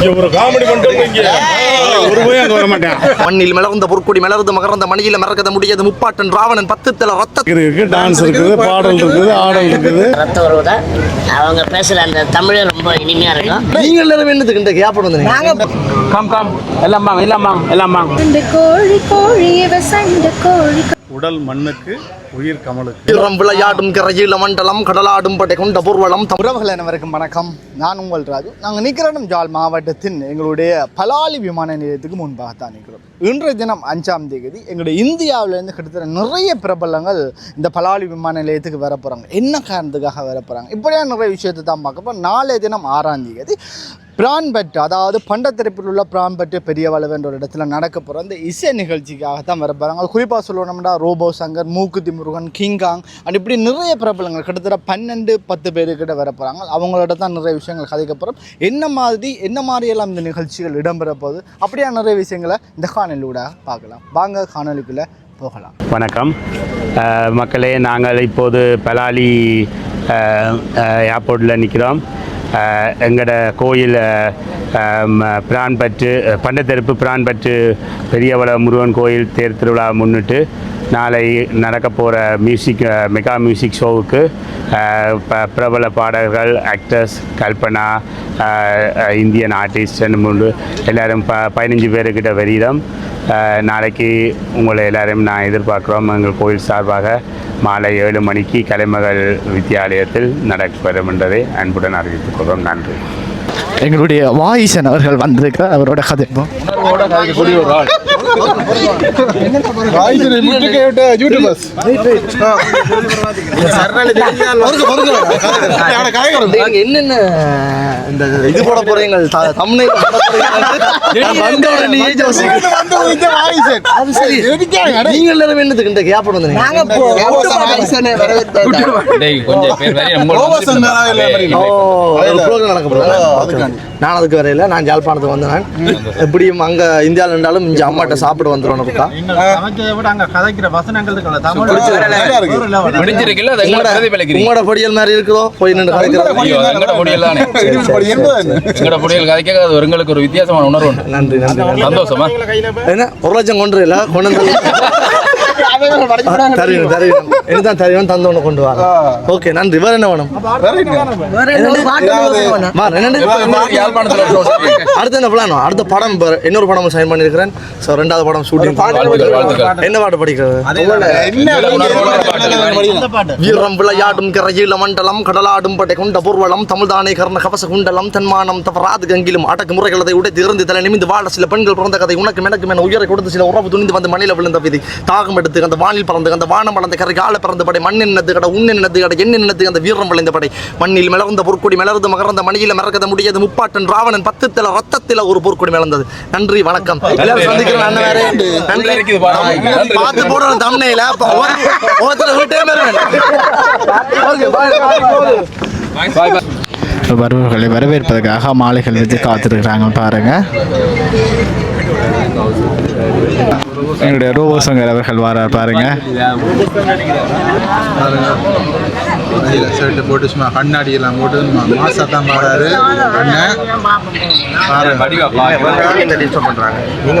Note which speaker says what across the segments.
Speaker 1: ஒரு காமெடி பண்ணிட்டு இங்க. ஒரு போய் அங்க வர மாட்டேன்
Speaker 2: மண்ணில் மலர்ந்த பொற்கொடி மலர்ந்து மகர்ந்த மணியில மறக்கத முடியாது முப்பாட்டன் ராவணன் பத்து தல ரத்த
Speaker 1: இருக்கு டான்ஸ் இருக்குது பாடல் இருக்குது. ஆடல் இருக்குது.
Speaker 3: ரத்த உறவு தான் அவங்க பேசுகிற அந்த தமிழே ரொம்ப இனிமையாக இருக்கும்.
Speaker 2: நீங்கள் எல்லாரும் என்னதுக்கு இந்த கேப் வந்து
Speaker 4: கம் கம் எல்லாம் வாங்க எல்லாம் வாங்க எல்லாம் வாங்க.
Speaker 5: கோழி கோழி இவ சண்டை கோழி
Speaker 1: உடல் மண்ணுக்கு உயிர் கமலுக்கு.
Speaker 2: இளம் விளையாடும் கரையில மண்டலம் கடலாடும் படை கொண்ட பூர்வலம்
Speaker 6: உறவுகள் அனைவருக்கும் வணக்கம். நான் உங்கள் ராஜு. நாங்கள் நிற்கிறோம் ஜாழ் மாவட்டத்தின் எங்களுடைய பலாலி விமான நிலையத்துக்கு முன்பாக தான் நிற்கிறோம். இன்றைய தினம் அஞ்சாம் தேதி எங்களுடைய இந்தியாவிலேருந்து கிட்டத்தட்ட நிறைய பிரபலங்கள் இந்த பலாலி விமான நிலையத்துக்கு வர போகிறாங்க என்ன காரணத்துக்காக வர போகிறாங்க இப்படியான நிறைய விஷயத்தை தான் பார்க்க போகிறோம் நாளைய தினம் ஆறாம் தேதி பிரான்பட் அதாவது பண்டத்தரப்பில் உள்ள பிரான்பட்டு பெரிய வளவென்ற ஒரு இடத்துல நடக்க போகிற அந்த இசை நிகழ்ச்சிக்காக தான் வர போகிறாங்க குறிப்பாக சொல்லணும்னா ரோபோ சங்கர் மூக்குத்தி முருகன் கிங்காங் அண்ட் இப்படி நிறைய பிரபலங்கள் கிட்டத்தட்ட பன்னெண்டு பத்து பேருக்கிட்ட வர போகிறாங்க அவங்களோட தான் நிறைய விஷயங்கள் கதைக்க போகிறோம் என்ன மாதிரி என்ன மாதிரியெல்லாம் இந்த நிகழ்ச்சிகள் இடம்பெற போகுது? அப்படியே நிறைய விஷயங்களை இந்த காணொலியோட பார்க்கலாம். வாங்க காணொலிக்குள்ளே போகலாம்.
Speaker 4: வணக்கம். மக்களே நாங்கள் இப்போது பலாலி ஏர்போர்ட்டில் நிற்கிறோம் எங்களோட கோயில் அஹ், பற்று பிரான்பற்று பண்டத்தெருப்பு பிரான்பற்று பெரியவள முருகன் கோயில் தேர் திருவிழா முன்னிட்டு நாளை நடக்க போகிற மியூசிக் மெகா மியூசிக் ஷோவுக்கு ப- பிரபல பாடகர்கள் ஆக்டர்ஸ் கல்பனா இந்தியன் ஆர்டிஸ்ட் மூன்று எல்லாரும் ப பதினஞ்சு பேருக்கிட்ட வெறிதம் நாளைக்கு உங்களை எல்லாரையும் நான் எதிர்பார்க்குறோம். எங்கள் கோயில் சார்பாக மாலை ஏழு மணிக்கு கலைமகள் வித்தியாலயத்தில் நடக்கப்பெறும் என்பதை அன்புடன் அறிவித்துக் கொள்கிறோம். நன்றி.
Speaker 6: எங்களுடைய வாயிசன் அவர்கள் வந்திருக்கிறார் அவரோட
Speaker 2: என்னென்ன இந்த இது போட போறீங்க த- thumbnail போட போறீங்க வந்த உடனே யோசிக்கிறேன். அது சரி நீங்கள் எல்லாரும் என்னதுக்கு இந்த கேப் வந்து நாங்க
Speaker 7: கொஞ்சம் பேர்
Speaker 2: ஓ ப்ரோக்ராம் நடக்க நான் அதுக்கு வரையில நான் ஜாழ்ப்பாணத்துக்கு வந்தேன் எப்படியும் அங்க இந்தியாவில் இருந்தாலும் இங்க அம்மாட்ட சாப்பிட வந்துடும்
Speaker 7: பிரதிபலிக்கிறீங்க
Speaker 2: உங்களோட பொடியல் மாதிரி இருக்கிறோம் போய் நின்று கதைக்கிறோம்
Speaker 7: பொடியல் தானே. எங்களோட பொடியல் கதைக்க எங்களுக்கு ஒரு வித்தியாசமான உணர்வு
Speaker 2: நன்றி நன்றி.
Speaker 7: சந்தோஷமா?
Speaker 2: என்ன? ஒரு லட்சம் கொண்டு இல்ல? கொண்டு வந்து தருவீங்க தருவீங்க. இதுதான் தருவீங்க கொண்டு வாங்க ஓகே நன்றி. வேற என்ன வேணும். அடுத்து என்ன பிளான் அடுத்த படம் இன்னொரு படம் சைன் பண்ணிருக்கிறேன் ஸோ ரெண்டாவது படம் ஷூட்டிங். என்ன பாட்டு படிக்கிறது. வீரம் விளையாடும் கரையில மண்டலம் கடலாடும் படை கொண்ட பூர்வலம் தமிழ்தானே கர்ண கவச குண்டலம் தன்மானம் தவறாது கங்கிலும் அடக்கு முறைகளதை உடை திறந்து தலை நிமிந்து வாழ சில பெண்கள் பிறந்த கதை உனக்கு எனக்கு என உயரை கொடுத்து சில உறவு துணிந்து வந்து மண்ணில விழுந்த விதி. தாகம் எடுத்து அந்த வானில் பறந்து அந்த வானம் வளர்ந்த கரை கால பிறந்த படை மண் என்னது கடை உன் என்னது கடை என்ன என்னது அந்த வீரம் விளைந்த படை. மண்ணில் மலர்ந்த பொற்கொடி மலர்ந்து மகர்ந்த மணியில மறக்கத முடியாது முப்பாட்டன் ராவணன் பத்து தல ரத்தத்தில ஒரு பொற்கொடி மலர்ந்தது நன்றி வணக்கம். எல்லாரும் அண்ணன் வேற. நன்றி.
Speaker 7: நன்றி.
Speaker 2: பார்த்து போடுறோம் தம்னையில ஒருத்தர் விட்டே வருவேன் ஓகே பாய்
Speaker 7: பாய் பாய்
Speaker 6: வருபவர்களை வரவேற்பதற்காக மாலைகள் வச்சு காத்திருக்கிறாங்க பாருங்க. எங்களுடைய ரோபோ சங்கர் அவர்கள் வரார் பாருங்க.
Speaker 8: ஷர்ட் போட்டு சும்மா கண்ணாடி எல்லாம் போட்டு மாசா தான் பாடுறாரு அண்ணன் பாரு
Speaker 7: வடிவா பாய்
Speaker 2: நீங்க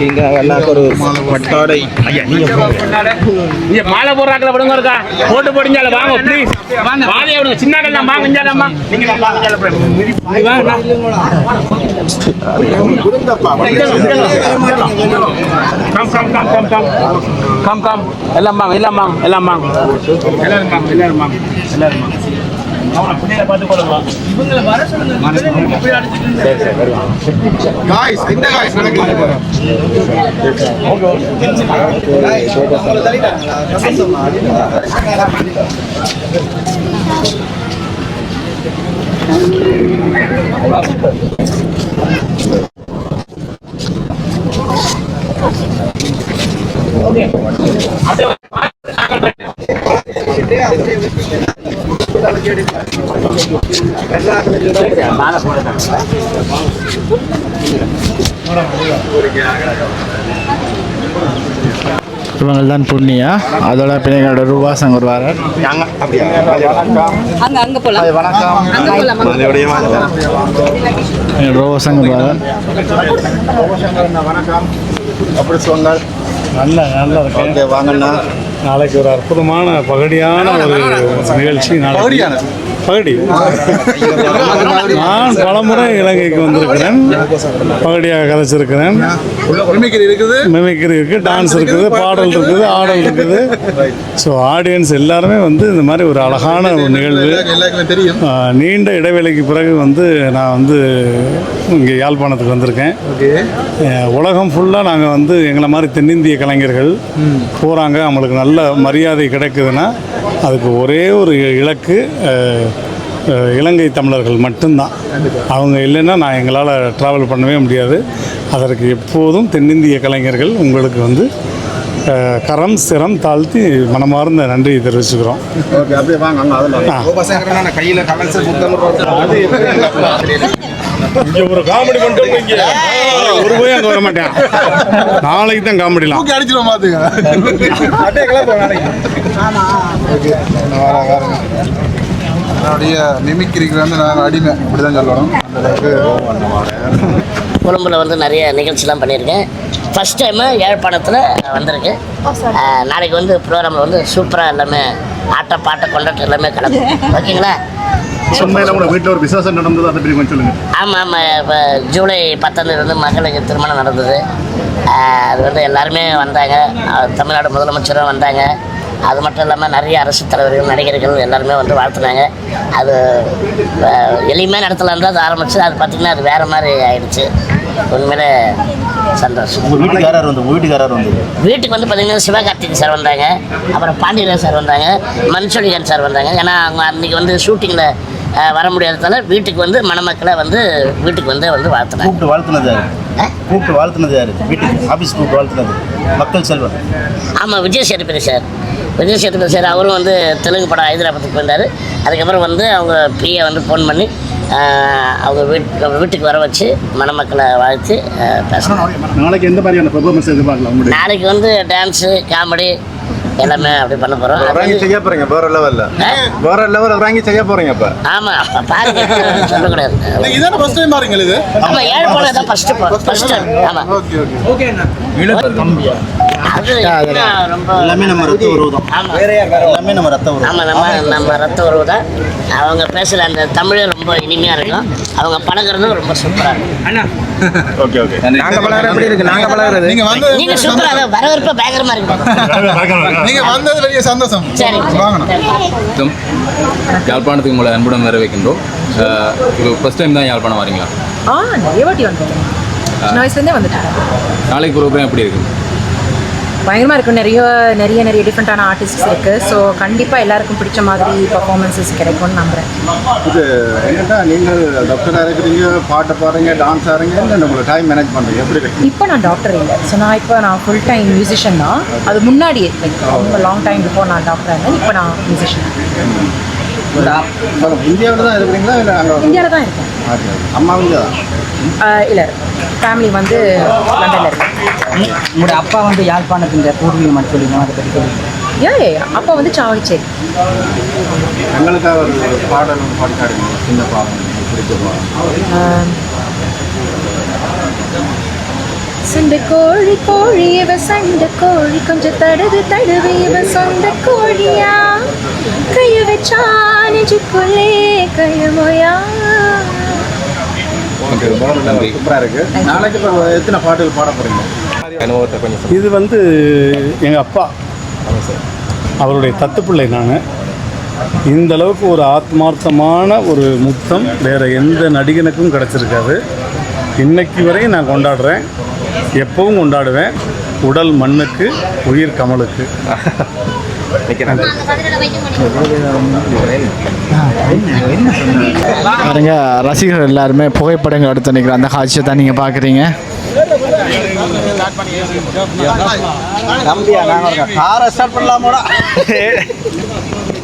Speaker 4: இங்க மாலை போடுறாக்கல விடுங்க இருக்கா போட்டு போடுஞ்சால வாங்க ப்ளீஸ் மாலையை விடுங்க. சின்ன கல்லாம் வாங்க இஞ்சாலம்மா come come come come come come come எல்லாம் வாங்க எல்லாம் வாங்க எல்லாம் வாங்க. எல்லாரும் வாங்க எல்லாரும் வாங்க எல்லாரும் வாங்க.
Speaker 8: காய்ஸ் இந்த காய்ஸ் நடக்குது
Speaker 6: இவங்க தான் புண்ணியா அதோட பிள்ளைங்களோட ரூபாசங்க வருவார்?
Speaker 5: அங்க அங்க போலாம்.
Speaker 6: வணக்கம்.
Speaker 5: அங்க போலாம்
Speaker 6: ரூபாசங்க வருவார்?
Speaker 8: வணக்கம். அப்படி சொன்னார்
Speaker 1: நல்ல நல்லா
Speaker 8: ஓகே வாங்கண்ணா.
Speaker 1: நாளைக்கு ஒரு அற்புதமான பகடியான ஒரு நிகழ்ச்சி நாளைக்கு? பகடி. நான் பலமுறை இலங்கைக்கு வந்திருக்கிறேன். பகடியாக கதைச்சிருக்கிறேன்.
Speaker 8: மிமிக்ரி இருக்குது
Speaker 1: மிமிக்ரி இருக்குது டான்ஸ் இருக்குது பாடல் இருக்குது ஆடல் இருக்குது. ஸோ ஆடியன்ஸ் எல்லாருமே வந்து இந்த மாதிரி ஒரு அழகான ஒரு நிகழ்வு. நீண்ட இடைவேளைக்கு பிறகு வந்து நான் வந்து இங்கே யாழ்ப்பாணத்துக்கு வந்திருக்கேன். உலகம் ஃபுல்லாக நாங்கள் வந்து எங்களை மாதிரி தென்னிந்திய கலைஞர்கள் போகிறாங்க அவங்களுக்கு நல்ல மரியாதை கிடைக்குதுன்னா அதுக்கு ஒரே ஒரு இலக்கு இலங்கை தமிழர்கள் மட்டும்தான். அவங்க இல்லைன்னா நான் எங்களால் ட்ராவல் பண்ணவே முடியாது. அதற்கு எப்போதும் தென்னிந்திய கலைஞர்கள் உங்களுக்கு வந்து கரம் சிரம் தாழ்த்தி மனமார்ந்த நன்றி தெரிவிச்சுக்கிறோம். ஒரு காமெடி இங்கே. ஒரு போய் அங்கே வர மாட்டேன். நாளைக்கு தான் காமெடிலாம்
Speaker 8: தூக்கி அடிச்சிடும் பாத்துங்க என்னுடைய மிமிக்ரிக்கு வந்து நான் அடிமை. அப்படிதான் சொல்லணும். அந்த அளவுக்கு
Speaker 3: கொழும்புல வந்து நிறைய நிகழ்ச்சிலாம் பண்ணியிருக்கேன். ஃபஸ்ட் டைமு யாழ்ப்பாணத்தில் வந்திருக்கு அஹ், நாளைக்கு வந்து ப்ரோக்ராமில் வந்து சூப்பராக எல்லாமே ஆட்ட பாட்ட கொண்டாட்டம் எல்லாமே கலந்து ஓகேங்களா?
Speaker 1: உண்மையில கூட வீட்டில் ஒரு விசேஷம் நடந்தது அதை பற்றி கொஞ்சம் சொல்லுங்கள்
Speaker 3: ஆமாம் ஆமாம் இப்போ ஜூலை பத்தாந்தேதி வந்து மகளுக்கு திருமணம் நடந்தது. அது வந்து எல்லாருமே வந்தாங்க. தமிழ்நாடு முதலமைச்சரும் வந்தாங்க. அது மட்டும் இல்லாமல் நிறைய அரசு தலைவர்கள் நடிகர்கள் எல்லாருமே வந்து வாழ்த்துனாங்க. அது எளிமையாக நடத்தலாம் தான் அது ஆரம்பிச்சு அது பார்த்திங்கன்னா அது வேறு மாதிரி ஆயிடுச்சு. உண்மையிலே சந்தோஷம்.
Speaker 9: வீட்டுக்காரர் வந்து வீட்டுக்காரர் வந்து?
Speaker 3: வீட்டுக்கு வந்து பார்த்தீங்கன்னா சிவகார்த்திக் சார் வந்தாங்க. அப்புறம் பாண்டியராஜ் சார் வந்தாங்க. மன்சொலிகன் சார் வந்தாங்க. ஏன்னா அவங்க அன்றைக்கி வந்து ஷூட்டிங்கில் வர முடியாததால வீட்டுக்கு வந்து மணமக்களை வந்து வீட்டுக்கு வந்து வந்து வாழ்த்துனாங்க.
Speaker 9: கூப்பிட்டு வாழ்த்துனது கூப்பிட்டு வாழ்த்துனது யாரு? வீட்டுக்கு ஆஃபீஸ் கூப்பிட்டு வாழ்த்துனது மக்கள் செல்வன்.
Speaker 3: ஆமாம் விஜய் சேதுபதி சார். விஜய் சேதுபதி சார் அவரும் வந்து தெலுங்கு படம் ஹைதராபாத்துக்கு போயிருந்தார். அதுக்கப்புறம் வந்து அவங்க பிஏ வந்து ஃபோன் பண்ணி அவங்க வீட் அவங்க வீட்டுக்கு வர வச்சு மணமக்களை வாழ்த்து பேசணும்
Speaker 1: நாளைக்கு எந்த மாதிரியான பெர்ஃபார்மன்ஸ் எதிர்பார்க்கலாம் உங்களுடைய?
Speaker 3: நாளைக்கு வந்து டான்ஸு காமெடி எல்லாமே அப்படி பண்ண போகிறோம்
Speaker 8: இறங்கி செய்ய போறீங்க வேற லெவல்ல வேற லெவல் இறங்கி செய்ய போறீங்க இப்ப
Speaker 3: ஆமாம் அப்போ பாருங்க சொல்லக்கூடாது
Speaker 8: இதான ஃபர்ஸ்ட் டைம் பாருங்க இது?
Speaker 3: ஆமாம் ஏழு போனது தான் ஃபஸ்ட்டு ஃபஸ்ட்டு ஆமாம்
Speaker 8: ஓகே ஓகே
Speaker 3: இன்னும் ரொம்ப
Speaker 9: எல்லாமே நம்ம ரத்த உறவு தான் எல்லாமே நம்ம ரத்த உறவு.
Speaker 3: ஆமாம் நம்ம நம்ம ரத்த உறவு தான் அவங்க பேசுகிற அந்த தமிழ் ரொம்ப இனிமையாக இருக்கும். அவங்க பழகுறதும் ரொம்ப சூப்பராக இருக்கும்.
Speaker 8: Okay okay. நாங்க பழகுறது எப்படி இருக்கு? நாங்க பழகுறது? நீங்க வந்தது
Speaker 3: நீங்கள் சூப்பராக அதை வரவேற்பு பயங்கரமாக
Speaker 8: வந்தது பெரிய சந்தோஷம்.
Speaker 3: சரி.
Speaker 8: வாங்கணும்.
Speaker 7: யாழ்ப்பாணத்துக்கு உங்களை அன்புடன் வரவேற்கின்றோம். இப்போ ஃபஸ்ட் டைம் தான் யாழ்ப்பாணம் வரீங்களா?
Speaker 5: ஆ நிறைய வாட்டி வந்துட்டேன் சின்ன வயசுலேருந்தே வந்துட்டேன்.
Speaker 7: நாளைக்கு ப்ரோக்ராம் எப்படி இருக்கு?
Speaker 5: பயங்கரமாக இருக்கும் நிறைய நிறைய நிறைய டிஃப்ரெண்ட்டான ஆர்டிஸ்ட்ஸ் இருக்குது ஸோ கண்டிப்பாக எல்லாருக்கும் பிடிச்ச மாதிரி பர்ஃபார்மன்ஸஸ் கிடைக்கும்னு நம்புகிறேன்
Speaker 8: இது என்னன்னா நீங்கள் டாக்டராக இருக்கிறீங்க பாட்டு பாடுறீங்க டான்ஸ் இல்லை உங்களுக்கு டைம் மேனேஜ் பண்ணுறீங்க எப்படி
Speaker 5: இப்போ நான் டாக்டர் இல்லை. ஸோ நான் இப்போ நான் ஃபுல் டைம் மியூசிஷியன் தான். அது முன்னாடியே லைக் ரொம்ப லாங் டைம் பிஃபோர் நான் டாக்டராக இருந்தேன். இப்போ நான் மியூசிஷியன்
Speaker 8: இந்தியாவில் தான் இருக்கிறீங்களா இல்லை
Speaker 5: இந்தியாவில் தான் இருக்கேன்.
Speaker 8: அம்மா இந்தியா
Speaker 5: இல்லை. ஃபேமிலி வந்து லண்டனில் இருக்கேன்
Speaker 10: உங்களோட அப்பா வந்து யாழ்ப்பாணத்தின் பூர்வீகம் மட்டும் சொல்லுங்க அதை பற்றி சொல்லுங்க.
Speaker 5: ஏ ஏ அப்பா வந்து சாவடிச்சேரி.
Speaker 8: எங்களுக்காக ஒரு பாடல் சின்ன
Speaker 5: சுண்ட கோழி கோழி இவ சண்ட கோழி கொஞ்சம் தடுது தடுவு இவ சொந்த கோழியா. கைய வச்சா நெஞ்சுக்குள்ளே கையமோயா
Speaker 7: நன்றி.
Speaker 8: சூப்பராக இருக்கு. நாளைக்கு எத்தனை பாட்டுகள் பாட போகிறீங்க
Speaker 7: அனுபவத்தை கொஞ்சம்
Speaker 1: இது வந்து எங்கள் அப்பா அவருடைய தத்துப்பிள்ளை நான். இந்த அளவுக்கு ஒரு ஆத்மார்த்தமான ஒரு முத்தம் வேறு எந்த நடிகனுக்கும் கிடச்சிருக்காது. இன்னைக்கு வரையும் நான் கொண்டாடுறேன். எப்பவும் கொண்டாடுவேன். உடல் மண்ணுக்கு உயிர் கமலுக்கு.
Speaker 11: பாருங்க ரசிகர்கள் எல்லாருமே புகைப்படங்கள் எடுத்து நிற்கிற அந்த காட்சியை தான் நீங்கள் பார்க்குறீங்க
Speaker 8: காரை ஸ்டார்ட் பண்ணலாமோடா?